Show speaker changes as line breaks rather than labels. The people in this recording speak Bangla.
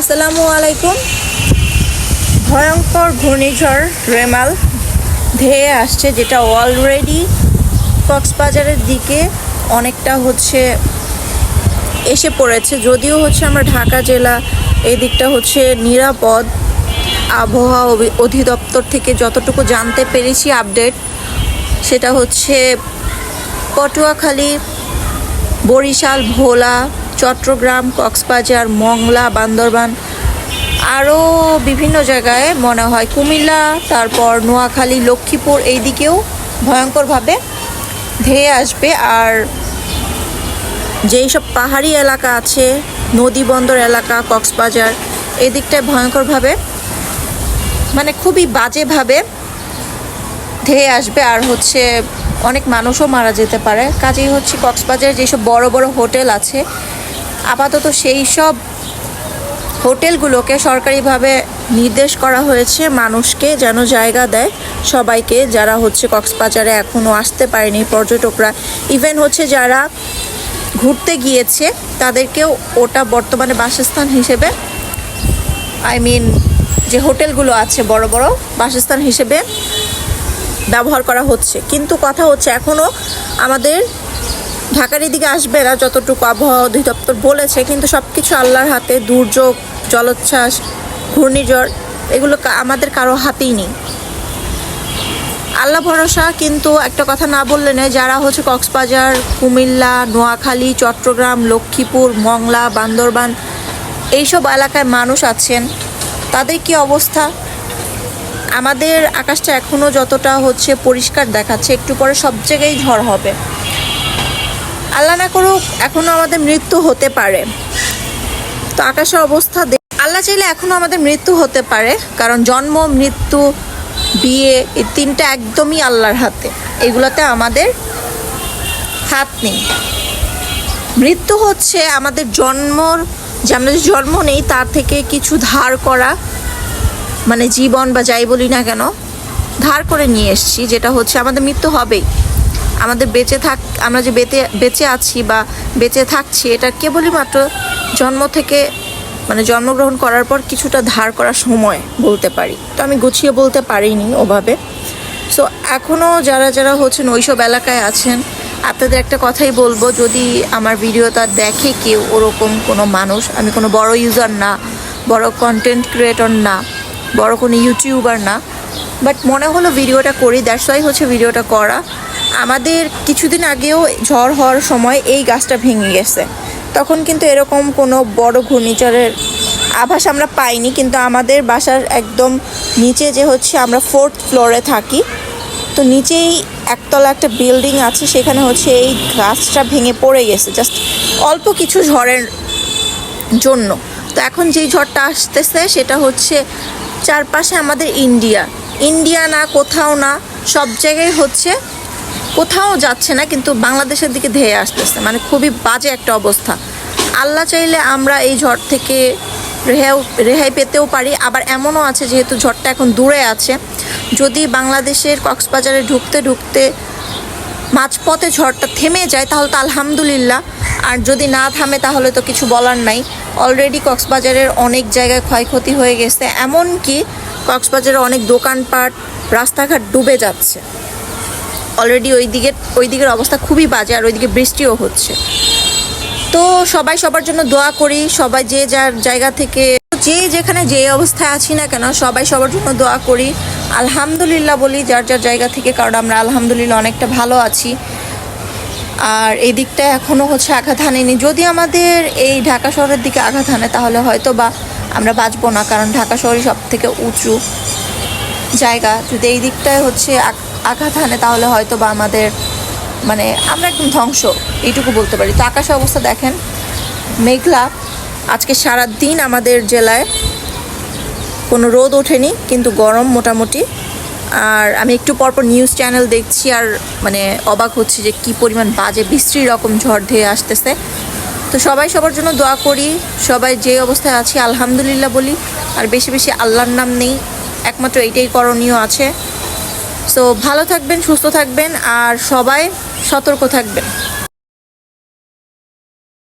আসসালামু আলাইকুম। ভয়ঙ্কর ঘূর্ণিঝড় রেমাল ধেয়ে আসছে, যেটা অলরেডি কক্সবাজারের দিকে অনেকটা হচ্ছে এসে পড়েছে। যদিও হচ্ছে আমরা ঢাকা জেলা এই দিকটা হচ্ছে নিরাপদ আবহাওয়া অধিদপ্তর থেকে যতটুকু জানতে পেরেছি আপডেট সেটা হচ্ছে পটুয়াখালী, বরিশাল, ভোলা চট্টগ্রাম, কক্সবাজার, মংলা, বান্দরবান আরও বিভিন্ন জায়গায় মনে হয় কুমিল্লা, তারপর নোয়াখালী, লক্ষ্মীপুর এই দিকেও ভয়ঙ্করভাবে ধেয়ে আসবে। আর যেই সব পাহাড়ি এলাকা আছে, নদী বন্দর এলাকা, কক্সবাজার এই দিকটায় ভয়ঙ্করভাবে মানে খুবই বাজেভাবে ধেয়ে আসবে। আর হচ্ছে অনেক মানুষও মারা যেতে পারে। কাজেই হচ্ছে কক্সবাজারে যেসব বড় বড় হোটেল আছে আপাতত সেই সব হোটেলগুলোকে সরকারিভাবে নির্দেশ করা হয়েছে মানুষকে যেন জায়গা দেয় সবাইকে, যারা হচ্ছে কক্সবাজারে এখনও আসতে পারেনি, পর্যটকরা। ইভেন হচ্ছে যারা ঘুরতে গিয়েছে, তাদেরকেও ওটা বর্তমানে বাসস্থান হিসেবে আই মিন যে হোটেলগুলো আছে বড় বড়, বাসস্থান হিসেবে ব্যবহার করা হচ্ছে। কিন্তু কথা হচ্ছে এখনও আমাদের ঢাকার এদিকে আসবে না যতটুকু আবহাওয়া অধিদপ্তর বলেছে, কিন্তু সব কিছু আল্লাহর হাতে, দুর্যোগ, জলোচ্ছ্বাস, ঘূর্ণিঝড়, এগুলো আমাদের কারও হাতেই নেই। আল্লাহ ভরসা, কিন্তু একটা কথা না বললে নয়, যারা হচ্ছে কক্সবাজার, কুমিল্লা, নোয়াখালী, চট্টগ্রাম, লক্ষ্মীপুর, মংলা, বান্দরবান, এইসব এলাকায় মানুষ আছেন, তাদের কি অবস্থা? আমাদের আকাশটা এখনও যতটা হচ্ছে পরিষ্কার দেখাচ্ছে, একটু পরে সব জায়গায় ঝড় হবে। আল্লাহ না করুক এখনও আমাদের মৃত্যু হতে পারে। তো আকাশের অবস্থা আল্লাহ চাইলে এখনও আমাদের মৃত্যু হতে পারে, কারণ জন্ম, মৃত্যু, বিয়ে, এই তিনটা একদমই আল্লাহর হাতে। এগুলোতে আমাদের হাত নেই। মৃত্যু হচ্ছে আমাদের জন্মর যে আমরা যে জন্ম নেই, তার থেকে কিছু ধার করা মানে জীবন বা যাই বলি না কেন, ধার করে নিয়ে এসেছি, যেটা হচ্ছে আমাদের মৃত্যু হবেই। আমাদের বেঁচে থাক, আমরা যে বেঁচে বেঁচে আছি বা বেঁচে থাকছি, এটা কেবলই মাত্র জন্ম থেকে মানে জন্মগ্রহণ করার পর কিছুটা ধার করার সময় বলতে পারি। তো আমি গুছিয়ে বলতে পারিনি ওভাবে। সো এখনও যারা যারা হচ্ছেন ওইসব এলাকায় আছেন, আপনাদের একটা কথাই বলব, যদি আমার ভিডিওটা দেখে কেউ ওরকম কোনো মানুষ, আমি কোনো বড় ইউজার না, বড় কন্টেন্ট ক্রিয়েটর না, বড় কোনো ইউটিউবার না বাট মনে হলো ভিডিওটা করি দ্যাটস ওয়াই হচ্ছে ভিডিওটা করা। আমাদের কিছুদিন আগেও ঝড় হওয়ার সময় এই গাছটা ভেঙে গেছে। তখন কিন্তু এরকম কোনো বড় ঘূর্ণিঝড়ের আভাস আমরা পাইনি, কিন্তু আমাদের বাসার একদম নিচে যে হচ্ছে আমরা ফোর্থ ফ্লোরে থাকি, তো নিচেই একতলা একটা বিল্ডিং আছে, সেখানে হচ্ছে এই গাছটা ভেঙে পড়ে গেছে জাস্ট অল্প কিছু ঝড়ের জন্য। তো এখন যেই ঝড়টা আসতেছে সেটা হচ্ছে চারপাশে আমাদের ইন্ডিয়া ইন্ডিয়া না, কোথাও না, সব জায়গায় হচ্ছে কোথাও যাচ্ছে না, কিন্তু বাংলাদেশের দিকে ধেয়ে আসতেছে। মানে খুবই বাজে একটা অবস্থা। আল্লাহ চাইলে আমরা এই ঝড় থেকে রেহাই রেহাই পেতেও পারি। আবার এমনও আছে, যেহেতু ঝড়টা এখন দূরে আছে, যদি বাংলাদেশের কক্সবাজারে ঢুকতে ঢুকতে মাঝপথে ঝড়টা থেমে যায়, তাহলে তো আলহামদুলিল্লাহ। আর যদি না থামে, তাহলে তো কিছু বলার নাই। অলরেডি কক্সবাজারের অনেক জায়গায় ক্ষয়ক্ষতি হয়ে গেছে, এমনকি কক্সবাজারের অনেক দোকানপাট, রাস্তাঘাট ডুবে যাচ্ছে। অলরেডি ওই দিকের ওই দিকের অবস্থা খুবই বাজে আর ওইদিকে বৃষ্টিও হচ্ছে। তো সবাই সবার জন্য দোয়া করি, সবাই যে যার জায়গা থেকে, যে যেখানে যে অবস্থায় আছি না কেন, সবাই সবার জন্য দোয়া করি। আলহামদুলিল্লাহ বলি যার যার জায়গা থেকে, কারণ আমরা আলহামদুলিল্লাহ অনেকটা ভালো আছি। আর এই দিকটা এখনও হচ্ছে আঘাত হানেনি। যদি আমাদের এই ঢাকা শহরের দিকে আঘাত হানে, তাহলে হয়তো বা আমরা বাঁচবো না, কারণ ঢাকা শহরই সব থেকে উঁচু। জায়গা। যদি এই দিকটায় হচ্ছে আঘ- আঘাত হানে, তাহলে হয়তো বা আমাদের মানে আমরা একদম ধ্বংস, এইটুকু বলতে পারি। তো আকাশের অবস্থা দেখেন, মেঘলা। আজকে সারা দিন আমাদের জেলায় কোনো রোদ ওঠেনি, কিন্তু গরম মোটামুটি। আর আমি একটু পরপর নিউজ চ্যানেল দেখছি আর মানে অবাক হচ্ছি যে কি পরিমাণ বাজে, বিশ্রী রকম ঝড় ধেয়ে আসতেছে। তো সবাই সবার জন্য দোয়া করি, সবাই যে অবস্থায় আছি, আলহামদুলিল্লাহ বলি। আর বেশি বেশি আল্লাহর নাম নেই একমাত্র এইটাই করণীয় আছে। সো ভালো থাকবেন সুস্থ থাকবেন আর সবাই সতর্ক থাকবেন।